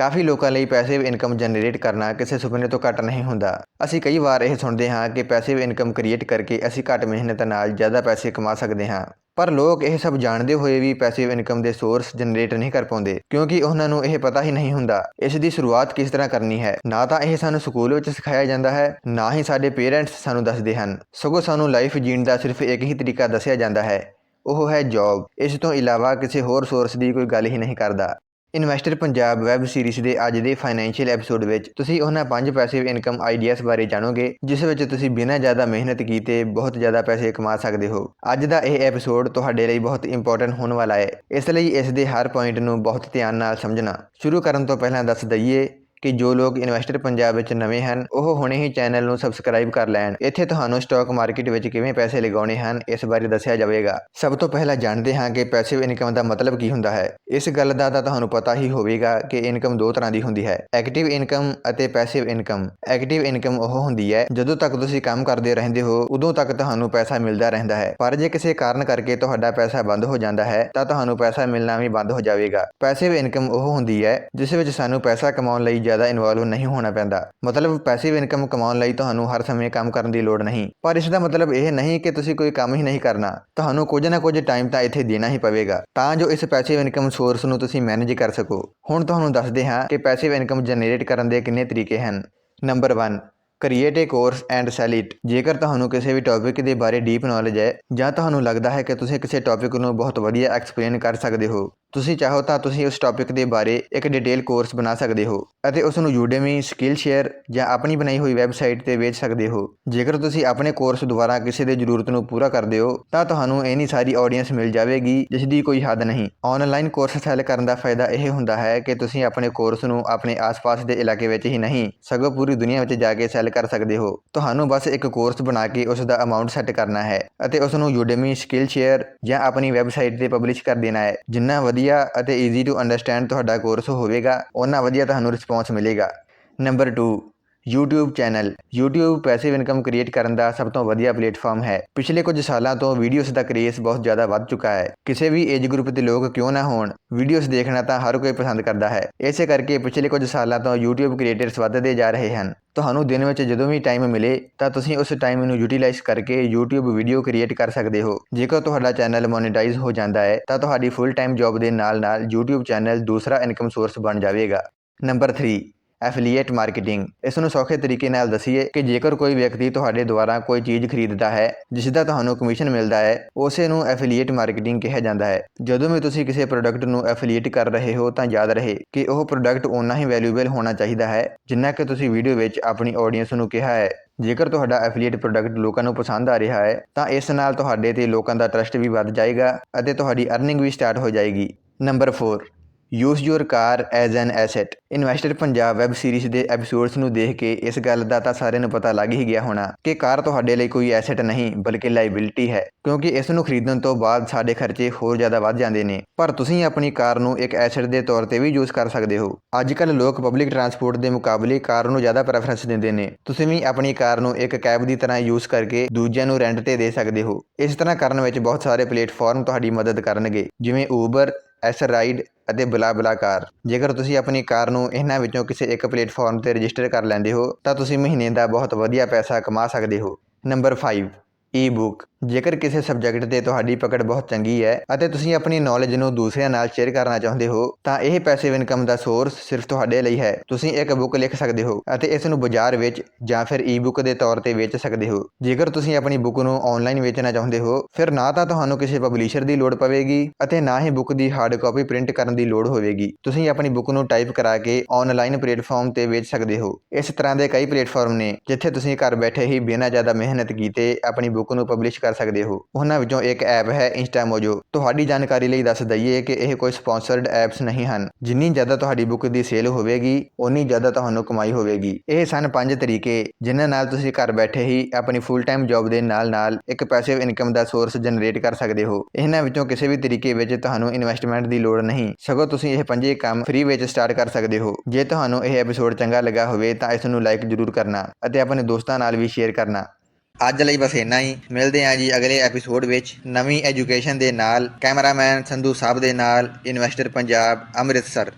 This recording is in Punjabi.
ਕਾਫੀ ਲੋਕਾਂ ਲਈ ਪੈਸਿਵ ਇਨਕਮ ਜਨਰੇਟ ਕਰਨਾ ਕਿਸੇ ਸੁਪਨੇ ਤੋਂ ਘੱਟ ਨਹੀਂ ਹੁੰਦਾ। ਅਸੀਂ ਕਈ ਵਾਰ ਇਹ ਸੁਣਦੇ ਹਾਂ ਕਿ ਪੈਸਿਵ ਇਨਕਮ ਕ੍ਰੀਏਟ ਕਰਕੇ ਅਸੀਂ ਘੱਟ ਮਿਹਨਤ ਨਾਲ ਜ਼ਿਆਦਾ ਪੈਸੇ ਕਮਾ ਸਕਦੇ ਹਾਂ। ਪਰ ਲੋਕ ਇਹ ਸਭ ਜਾਣਦੇ ਹੋਏ ਵੀ ਪੈਸਿਵ ਇਨਕਮ ਦੇ ਸੋਰਸ ਜਨਰੇਟ ਨਹੀਂ ਕਰ ਪਾਉਂਦੇ, ਕਿਉਂਕਿ ਉਹਨਾਂ ਨੂੰ ਇਹ ਪਤਾ ਹੀ ਨਹੀਂ ਹੁੰਦਾ, ਇਸ ਦੀ ਸ਼ੁਰੂਆਤ ਕਿਸ ਤਰ੍ਹਾਂ ਕਰਨੀ ਹੈ। ਨਾ ਤਾਂ ਇਹ ਸਾਨੂੰ ਸਕੂਲ ਵਿੱਚ ਸਿਖਾਇਆ ਜਾਂਦਾ ਹੈ, ਨਾ ਹੀ ਸਾਡੇ ਪੇਰੈਂਟਸ ਸਾਨੂੰ ਦੱਸਦੇ ਹਨ। ਸਗੋਂ ਸਾਨੂੰ ਲਾਈਫ ਜੀਣ ਦਾ ਸਿਰਫ ਇੱਕ ਹੀ ਤਰੀਕਾ ਦੱਸਿਆ ਜਾਂਦਾ ਹੈ, ਉਹ ਹੈ ਜੌਬ। ਇਸ ਤੋਂ ਇਲਾਵਾ ਕਿਸੇ ਹੋਰ ਸੋਰਸ ਦੀ ਕੋਈ ਗੱਲ ਹੀ ਨਹੀਂ ਕਰਦਾ। ਇਨਵੈਸਟਰ ਪੰਜਾਬ ਵੈਬ ਸੀਰੀਜ਼ ਦੇ ਅੱਜ ਦੇ ਫਾਈਨੈਂਸ਼ੀਅਲ ਐਪੀਸੋਡ ਵਿੱਚ ਤੁਸੀਂ ਉਹਨਾਂ ਪੰਜ ਪੈਸਿਵ ਇਨਕਮ ਆਈਡੀਆਜ਼ ਬਾਰੇ ਜਾਣੋਗੇ, ਜਿਸ ਵਿੱਚ ਤੁਸੀਂ ਬਿਨਾਂ ਜ਼ਿਆਦਾ ਮਿਹਨਤ ਕੀਤੇ ਬਹੁਤ ਜ਼ਿਆਦਾ ਪੈਸੇ ਕਮਾ ਸਕਦੇ ਹੋ। ਅੱਜ ਦਾ ਇਹ ਐਪੀਸੋਡ ਤੁਹਾਡੇ ਲਈ ਬਹੁਤ ਇੰਪੋਰਟੈਂਟ ਹੋਣ ਵਾਲਾ ਹੈ। ਇਸ ਲਈ ਇਸ ਦੇ ਹਰ ਪੁਆਇੰਟ ਨੂੰ ਬਹੁਤ ਧਿਆਨ ਨਾਲ ਸਮਝਣਾ। ਸ਼ੁਰੂ ਕਰਨ ਤੋਂ ਪਹਿਲਾਂ ਦੱਸ ਦਈਏ ਕਿ ਜੋ ਲੋਕ ਇਨਵੈਸਟਰ ਪੰਜਾਬ ਵਿੱਚ ਨਵੇਂ ਹਨ, ਉਹ ਹੁਣੇ ਹੀ ਚੈਨਲ ਨੂੰ ਸਬਸਕ੍ਰਾਈਬ ਕਰ ਲੈਣ। ਇੱਥੇ ਤੁਹਾਨੂੰ ਸਟਾਕ ਮਾਰਕੀਟ ਵਿੱਚ ਕਿਵੇਂ ਪੈਸੇ ਲਗਾਉਣੇ ਹਨ, ਇਸ ਬਾਰੇ ਦੱਸਿਆ ਜਾਵੇਗਾ। ਸਭ ਤੋਂ ਪਹਿਲਾਂ ਜਾਣਦੇ ਹਾਂ ਕਿ ਪੈਸਿਵ ਇਨਕਮ ਦਾ ਮਤਲਬ ਕੀ ਹੁੰਦਾ ਹੈ। ਇਸ ਗੱਲ ਦਾ ਤਾਂ ਤੁਹਾਨੂੰ ਪਤਾ ਹੀ ਹੋਵੇਗਾ ਕਿ ਇਨਕਮ ਦੋ ਤਰ੍ਹਾਂ ਦੀ ਹੁੰਦੀ ਹੈ ਐਕਟਿਵ ਇਨਕਮ ਅਤੇ ਪੈਸਿਵ ਇਨਕਮ ਐਕਟਿਵ ਇਨਕਮ ਉਹ ਹੁੰਦੀ ਹੈ, ਜਦੋਂ ਤੱਕ ਤੁਸੀਂ ਕੰਮ ਕਰਦੇ ਰਹਿੰਦੇ ਹੋ, ਉਦੋਂ ਤੱਕ ਤੁਹਾਨੂੰ ਪੈਸਾ ਮਿਲਦਾ ਰਹਿੰਦਾ ਹੈ। ਪਰ ਜੇ ਕਿਸੇ ਕਾਰਨ ਕਰਕੇ ਤੁਹਾਡਾ ਪੈਸਾ ਬੰਦ ਹੋ ਜਾਂਦਾ ਹੈ, ਤਾਂ ਤੁਹਾਨੂੰ ਪੈਸਾ ਮਿਲਣਾ ਵੀ ਬੰਦ ਹੋ ਜਾਵੇਗਾ। ਪੈਸਿਵ ਇਨਕਮ ਉਹ ਹੁੰਦੀ ਹੈ, ਜਿਸ ਵਿੱਚ ਸਾਨੂੰ ਪੈਸਾ ਕਮਾਉਣ ਲਈ ਜ਼ਿਆਦਾ ਇਨਵੋਲਵ ਨਹੀਂ ਹੋਣਾ ਪੈਂਦਾ। ਮਤਲਬ ਪੈਸਿਵ ਇਨਕਮ ਕਮਾਉਣ ਲਈ ਤੁਹਾਨੂੰ ਹਰ ਸਮੇਂ ਕੰਮ ਕਰਨ ਦੀ ਲੋੜ ਨਹੀਂ। ਪਰ ਇਸ ਦਾ ਮਤਲਬ ਇਹ ਨਹੀਂ ਕਿ ਤੁਸੀਂ ਕੋਈ ਕੰਮ ਹੀ ਨਹੀਂ ਕਰਨਾ। ਤੁਹਾਨੂੰ ਕੁਝ ਨਾ ਕੁਝ ਟਾਈਮ ਤਾਂ ਇੱਥੇ ਦੇਣਾ ਹੀ ਪਵੇਗਾ। ਤਾਂ ਜੋ ਇਸ ਪੈਸਿਵ ਇਨਕਮ ਸੋਰਸ ਨੂੰ ਤੁਸੀਂ ਮੈਨੇਜ ਕਰ ਸਕੋ। ਹੁਣ ਤੁਹਾਨੂੰ ਦੱਸਦੇ ਹਾਂ ਕਿ ਪੈਸਿਵ ਇਨਕਮ ਜਨਰੇਟ ਕਰਨ ਦੇ ਕਿੰਨੇ ਤਰੀਕੇ ਹਨ। Number 1 create a course and sell it ਜੇਕਰ ਤੁਹਾਨੂੰ ਕਿਸੇ ਵੀ ਟੌਪਿਕ ਦੇ ਬਾਰੇ ਡੀਪ ਨੌਲੇਜ ਹੈ ਜਾਂ ਤੁਹਾਨੂੰ ਲੱਗਦਾ ਹੈ ਕਿ ਤੁਸੀਂ ਕਿਸੇ ਟੌਪਿਕ ਨੂੰ ਬਹੁਤ ਵਧੀਆ ਐਕਸਪਲੇਨ ਕਰ ਸਕਦੇ ਹੋ ਤੁਸੀਂ ਚਾਹੋ ਤਾਂ ਤੁਸੀਂ ਉਸ ਟੌਪਿਕ ਦੇ ਬਾਰੇ ਇੱਕ ਡਿਟੇਲ ਕੋਰਸ ਬਣਾ ਸਕਦੇ ਹੋ ਅਤੇ ਉਸ ਨੂੰ ਯੂਡੇਮੀ ਸਕਿੱਲਸ਼ੇਅਰ ਜਾਂ ਆਪਣੀ ਬਣਾਈ ਹੋਈ ਵੈਬਸਾਈਟ ਤੇ ਵੇਚ ਸਕਦੇ ਹੋ। ਜੇਕਰ ਤੁਸੀਂ ਆਪਣੇ ਕੋਰਸ ਦੁਆਰਾ ਕਿਸੇ ਦੇ ਜ਼ਰੂਰਤ ਨੂੰ ਪੂਰਾ ਕਰਦੇ ਹੋ, ਤਾਂ ਤੁਹਾਨੂੰ ਇੰਨੀ ਸਾਰੀ ਆਡੀਅנס ਮਿਲ ਜਾਵੇਗੀ, ਜਿਸ ਦੀ ਕੋਈ ਹੱਦ ਨਹੀਂ। ਆਨਲਾਈਨ ਕੋਰਸ ਸੈਲ ਕਰਨ ਦਾ ਫਾਇਦਾ ਇਹ ਹੁੰਦਾ ਹੈ ਕਿ ਤੁਸੀਂ ਆਪਣੇ ਕੋਰਸ ਨੂੰ ਆਪਣੇ ਆਸ-ਪਾਸ ਦੇ ਇਲਾਕੇ ਵਿੱਚ ਹੀ ਨਹੀਂ, ਸਗੋਂ ਪੂਰੀ ਦੁਨੀਆ ਵਿੱਚ ਜਾ ਕੇ ਸੈਲ ਕਰ ਸਕਦੇ ਹੋ। ਤੁਹਾਨੂੰ ਬਸ ਇੱਕ ਕੋਰਸ ਬਣਾ ਕੇ ਉਸ ਦਾ ਅਮਾਉਂਟ ਸੈੱਟ ਕਰਨਾ ਹੈ ਅਤੇ ਉਸ ਨੂੰ ਯੂਡੇਮੀ ਸਕਿੱਲਸ਼ੇਅਰ ਜਾਂ ਆਪਣੀ ਵੈਬਸਾਈਟ ਤੇ ਪਬਲਿਸ਼ ਕਰ ਦੇਣਾ ਹੈ, ਜਿੰਨਾ ਵਧੀਆ ਵਧੀਆ ਅਤੇ ਈਜ਼ੀ ਟੂ ਅੰਡਰਸਟੈਂਡ ਤੁਹਾਡਾ ਕੋਰਸ ਹੋਵੇਗਾ ਉਹਨਾਂ ਵਧੀਆ ਤੁਹਾਨੂੰ ਰਿਸਪੌਂਸ ਮਿਲੇਗਾ। Number two YouTube channel YouTube passive income create ਕਰਨ ਦਾ ਸਭ ਤੋਂ ਵਧੀਆ ਪਲੇਟਫਾਰਮ ਹੈ। ਪਿਛਲੇ ਕੁਝ ਸਾਲਾਂ ਤੋਂ ਵੀਡੀਓਜ਼ ਦਾ ਕ੍ਰੇਜ਼ ਬਹੁਤ ਜ਼ਿਆਦਾ ਵੱਧ ਚੁੱਕਾ ਹੈ। ਕਿਸੇ ਵੀ ਏਜ ਗਰੁੱਪ ਦੇ ਲੋਕ ਕਿਉਂ ਨਾ ਹੋਣ ਵੀਡੀਓਜ਼ ਦੇਖਣਾ ਤਾਂ ਹਰ ਕੋਈ ਪਸੰਦ ਕਰਦਾ ਹੈ। ਇਸੇ ਕਰਕੇ ਪਿਛਲੇ ਕੁਝ ਸਾਲਾਂ ਤੋਂ YouTube ਕ੍ਰੀਏਟਰਸ ਵੱਧਦੇ ਜਾ ਰਹੇ ਹਨ। ਤੁਹਾਨੂੰ ਦਿਨ ਵਿੱਚ ਜਦੋਂ ਵੀ ਟਾਈਮ ਮਿਲੇ, ਤਾਂ ਤੁਸੀਂ ਉਸ ਟਾਈਮ ਨੂੰ ਯੂਟਿਲਾਈਜ਼ ਕਰਕੇ YouTube ਵੀਡੀਓ ਕ੍ਰੀਏਟ ਕਰ ਸਕਦੇ ਹੋ। ਜੇਕਰ ਤੁਹਾਡਾ ਚੈਨਲ ਮੋਨੇਟਾਈਜ਼ ਹੋ ਜਾਂਦਾ ਹੈ, ਤਾਂ ਤੁਹਾਡੀ ਫੁੱਲ ਟਾਈਮ ਜੌਬ ਦੇ ਨਾਲ-ਨਾਲ YouTube ਚੈਨਲ ਦੂਸਰਾ ਇਨਕਮ ਸੋਰਸ ਬਣ ਜਾਵੇਗਾ। Number 3 affiliate marketing. ਇਸ ਨੂੰ ਸੌਖੇ ਤਰੀਕੇ ਨਾਲ ਦਸੀਏ ਕਿ ਜੇਕਰ ਕੋਈ ਵਿਅਕਤੀ ਤੁਹਾਡੇ ਦੁਆਰਾ ਕੋਈ ਚੀਜ਼ ਖਰੀਦਦਾ ਹੈ, ਜਿਸ ਦਾ ਤੁਹਾਨੂੰ ਕਮਿਸ਼ਨ ਮਿਲਦਾ ਹੈ, ਉਸੇ ਨੂੰ ਐਫੀਲੀਏਟ ਮਾਰਕੀਟਿੰਗ ਕਿਹਾ ਜਾਂਦਾ ਹੈ। ਜਦੋਂ ਵੀ ਤੁਸੀਂ ਕਿਸੇ ਪ੍ਰੋਡਕਟ ਨੂੰ ਐਫੀਲੀਏਟ ਕਰ ਰਹੇ ਹੋ ਤਾਂ ਯਾਦ ਰਹੇ ਕਿ ਉਹ ਪ੍ਰੋਡਕਟ ਓਨਾ ਹੀ ਵੈਲਿਊਏਬਲ ਹੋਣਾ ਚਾਹੀਦਾ ਹੈ, ਜਿੰਨਾ ਕਿ ਤੁਸੀਂ ਵੀਡੀਓ ਵਿੱਚ ਆਪਣੀ ਆਡੀਅנס ਨੂੰ ਕਿਹਾ ਹੈ। ਜੇਕਰ ਤੁਹਾਡਾ ਐਫੀਲੀਏਟ ਪ੍ਰੋਡਕਟ ਲੋਕਾਂ ਨੂੰ ਪਸੰਦ ਆ ਰਿਹਾ ਹੈ, ਤਾਂ ਇਸ ਨਾਲ ਤੁਹਾਡੇ ਤੇ ਲੋਕਾਂ ਦਾ ਟਰਸਟ ਵੀ ਵੱਧ ਜਾਏਗਾ ਅਤੇ ਤੁਹਾਡੀ ਅਰਨਿੰਗ ਵੀ ਸਟਾਰਟ ਹੋ ਜਾਏਗੀ। Number 4 use your car as an asset investor Punjab web series ਦੇ ਐਪੀਸੋਡਸ ਨੂੰ ਦੇਖ ਕੇ ਇਸ ਗੱਲ ਦਾ ਤਾਂ ਸਾਰਿਆਂ ਨੂੰ ਪਤਾ ਲੱਗ ਹੀ ਗਿਆ ਹੋਣਾ ਕਿ ਕਾਰ ਤੁਹਾਡੇ ਲਈ ਕੋਈ ਐਸੈਟ ਨਹੀਂ, ਬਲਕਿ ਲਾਇਬਿਲਿਟੀ ਹੈ, ਕਿਉਂਕਿ ਇਸ ਨੂੰ ਖਰੀਦਣ ਤੋਂ ਬਾਅਦ ਸਾਡੇ ਖਰਚੇ ਹੋਰ ਜ਼ਿਆਦਾ ਵੱਧ ਜਾਂਦੇ ਨੇ। ਪਰ ਤੁਸੀਂ ਆਪਣੀ ਕਾਰ ਨੂੰ ਇੱਕ ਐਸੈਟ ਦੇ ਤੌਰ ਤੇ ਵੀ ਯੂਜ਼ ਕਰ ਸਕਦੇ ਹੋ। ਅੱਜ ਕੱਲ੍ਹ ਲੋਕ ਪਬਲਿਕ ਟਰਾਂਸਪੋਰਟ ਦੇ ਮੁਕਾਬਲੇ ਕਾਰ ਨੂੰ ਜ਼ਿਆਦਾ ਪ੍ਰੈਫਰੈਂਸ ਦਿੰਦੇ ਨੇ। ਤੁਸੀਂ ਵੀ ਆਪਣੀ ਕਾਰ ਨੂੰ ਇੱਕ ਕੈਬ ਦੀ ਤਰ੍ਹਾਂ ਯੂਜ਼ ਕਰਕੇ ਦੂਜਿਆਂ ਨੂੰ ਰੈਂਟ ਤੇ ਦੇ ਸਕਦੇ ਹੋ। ਇਸ ਤਰ੍ਹਾਂ ਕਰਨ ਵਿੱਚ ਬਹੁਤ ਸਾਰੇ ਪਲੇਟਫਾਰਮ ਤੁਹਾਡੀ ਮਦਦ ਕਰਨਗੇ, ਜਿਵੇਂ ਊਬਰ ਐਸ ਰਾਈਡ ਅਤੇ ਬਲਾ ਬਲਾ ਕਾਰ। ਜੇਕਰ ਤੁਸੀਂ ਆਪਣੀ ਕਾਰ ਨੂੰ ਇਹਨਾਂ ਵਿੱਚੋਂ ਕਿਸੇ ਇੱਕ ਪਲੇਟਫਾਰਮ ਤੇ ਰਜਿਸਟਰ ਕਰ ਲੈਂਦੇ ਹੋ, ਤਾਂ ਤੁਸੀਂ ਮਹੀਨੇ ਦਾ ਬਹੁਤ ਵਧੀਆ ਪੈਸਾ ਕਮਾ ਸਕਦੇ ਹੋ। ਨੰਬਰ 5 ਈ-ਬੁੱਕ ਜੇਕਰ ਕਿਸੇ ਸਬਜੈਕਟ ਤੇ ਤੁਹਾਡੀ ਪਕੜ ਬਹੁਤ ਚੰਗੀ ਹੈ ਅਤੇ ਤੁਸੀਂ ਆਪਣੀ ਨੌਲੇਜ ਨੂੰ ਦੂਸਰਿਆਂ ਨਾਲ ਸ਼ੇਅਰ ਕਰਨਾ ਚਾਹੁੰਦੇ ਹੋ, ਤਾਂ ਇਹ ਪੈਸਿਵ ਇਨਕਮ ਦਾ ਸੋਰਸ ਸਿਰਫ ਤੁਹਾਡੇ ਲਈ ਹੈ। ਤੁਸੀਂ ਇੱਕ ਬੁੱਕ ਲਿਖ ਸਕਦੇ ਹੋ ਅਤੇ ਇਸ ਨੂੰ ਬਾਜ਼ਾਰ ਵਿੱਚ ਜਾਂ ਫਿਰ ਈ-ਬੁੱਕ ਦੇ ਤੌਰ ਤੇ ਵੇਚ ਸਕਦੇ ਹੋ। ਜੇਕਰ ਤੁਸੀਂ ਆਪਣੀ ਬੁੱਕ ਨੂੰ ਆਨਲਾਈਨ ਵੇਚਣਾ ਚਾਹੁੰਦੇ ਹੋ, ਫਿਰ ਨਾ ਤਾਂ ਤੁਹਾਨੂੰ ਕਿਸੇ ਪਬਲਿਸ਼ਰ ਦੀ ਲੋੜ ਪਵੇਗੀ ਅਤੇ ਨਾ ਹੀ ਬੁੱਕ ਦੀ ਹਾਰਡ ਕਾਪੀ ਪ੍ਰਿੰਟ ਕਰਨ ਦੀ ਲੋੜ ਹੋਵੇਗੀ। ਤੁਸੀਂ ਆਪਣੀ ਬੁੱਕ ਨੂੰ ਟਾਈਪ ਕਰਾ ਕੇ ਆਨਲਾਈਨ ਪਲੇਟਫਾਰਮ ਤੇ ਵੇਚ ਸਕਦੇ ਹੋ। ਇਸ ਤਰ੍ਹਾਂ ਦੇ ਕਈ ਪਲੇਟਫਾਰਮ ਨੇ, ਜਿੱਥੇ ਤੁਸੀਂ ਘਰ ਬੈਠੇ ਹੀ ਬਿਨਾਂ ਜ਼ਿਆਦਾ ਮਿਹਨਤ ਕੀਤੇ ਆਪਣੀ ਬੁੱਕ ਨੂੰ ਪਬਲਿਸ਼ ਕਰ ਸਕਦੇ ਹੋ। ਉਹਨਾਂ ਵਿੱਚੋਂ ਇੱਕ ਐਪ ਹੈ ਇੰਸਟਾਮੋਜੋ ਤੁਹਾਡੀ ਜਾਣਕਾਰੀ ਲਈ ਦੱਸ ਦਈਏ ਕਿ ਇਹ ਕੋਈ ਸਪਾਂਸਰਡ ਐਪਸ ਨਹੀਂ ਹਨ। ਜਿੰਨੀ ਜ਼ਿਆਦਾ ਤੁਹਾਡੀ ਬੁੱਕ ਦੀ ਸੇਲ ਹੋਵੇਗੀ ਉਨੀ ਜ਼ਿਆਦਾ ਤੁਹਾਨੂੰ ਕਮਾਈ ਹੋਵੇਗੀ। ਇਹ ਸਨ ਪੰਜ ਤਰੀਕੇ, ਜਿਨ੍ਹਾਂ ਨਾਲ ਤੁਸੀਂ ਘਰ ਬੈਠੇ ਹੀ ਆਪਣੀ ਫੁੱਲ ਟਾਈਮ ਜੌਬ ਦੇ ਨਾਲ-ਨਾਲ ਇੱਕ ਪੈਸਿਵ ਇਨਕਮ ਦਾ ਸੋਰਸ ਜਨਰੇਟ ਕਰ ਸਕਦੇ ਹੋ। ਇਹਨਾਂ ਵਿੱਚੋਂ ਕਿਸੇ ਵੀ ਤਰੀਕੇ ਵਿੱਚ ਤੁਹਾਨੂੰ ਇਨਵੈਸਟਮੈਂਟ ਦੀ ਲੋੜ ਨਹੀਂ। ਸਗੋਂ ਤੁਸੀਂ ਇਹ ਪੰਜੇ ਕੰਮ ਫ੍ਰੀ ਵਿੱਚ ਸਟਾਰਟ ਕਰ ਸਕਦੇ ਹੋ। ਜੇ ਤੁਹਾਨੂੰ ਇਹ ਐਪੀਸੋਡ ਚੰਗਾ ਲੱਗਾ ਹੋਵੇ ਤਾਂ ਇਸ ਨੂੰ ਲਾਈਕ ਜ਼ਰੂਰ ਕਰਨਾ ਅਤੇ ਆਪਣੇ ਦੋਸਤਾਂ ਨਾਲ ਵੀ ਸ਼ੇਅਰ ਕਰਨਾ। ਅੱਜ ਲਈ ਬਸ ਇੰਨਾ ਹੀ। ਮਿਲਦੇ ਹਾਂ ਜੀ ਅਗਲੇ ਐਪੀਸੋਡ ਵਿੱਚ ਨਵੀਂ ਐਜੂਕੇਸ਼ਨ ਦੇ ਨਾਲ ਕੈਮਰਾਮੈਨ ਸੰਧੂ ਸਾਹਿਬ ਦੇ ਨਾਲ ਇਨਵੈਸਟਰ ਪੰਜਾਬ, ਅੰਮ੍ਰਿਤਸਰ।